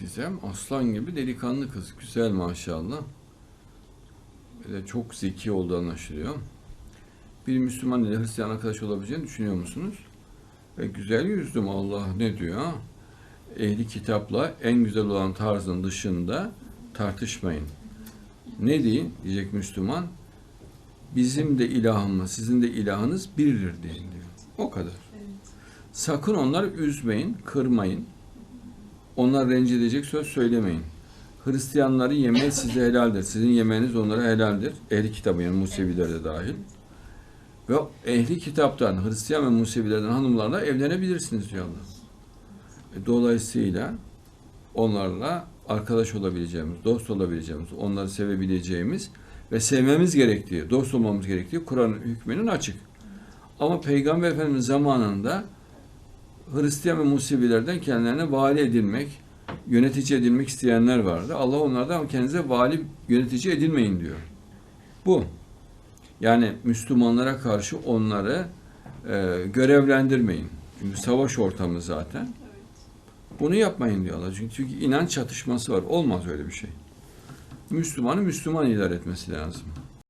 Gizem aslan gibi delikanlı kız. Güzel maşallah. Böyle çok zeki olduğu anlaşılıyor. Bir Müslüman ile Hristiyan arkadaş olabileceğini düşünüyor musunuz? Ve güzel yüzdüm Allah ne diyor? Ehli kitapla en güzel olan tarzın dışında tartışmayın. Ne deyin diyecek Müslüman? Bizim de ilahımız, sizin de ilahınız birdir deyin diyor. O kadar. Sakın onları üzmeyin, kırmayın. Onlar rencide söz söylemeyin. Hristiyanları yemeği size helaldir. Sizin yemeğiniz onlara helaldir. Ehli kitabı yani Museviler dahil. Ve ehli kitaptan, Hristiyan ve Musevilerden hanımlarla evlenebilirsiniz diyor Allah. E, Dolayısıyla onlarla arkadaş olabileceğimiz, dost olabileceğimiz, onları sevebileceğimiz ve sevmemiz gerektiği, dost olmamız gerektiği Kur'an hükmünün açık. Ama Peygamber Efendimiz zamanında Hristiyan ve Musevilerden kendilerine vali edilmek, yönetici edilmek isteyenler vardı. Allah onlardan kendinize vali, yönetici edilmeyin diyor. Bu. Yani Müslümanlara karşı onları e, görevlendirmeyin. Çünkü savaş ortamı zaten. Bunu yapmayın diyor Allah. Çünkü, çünkü inanç çatışması var. Olmaz öyle bir şey. Müslümanı Müslüman ilan etmesi lazım.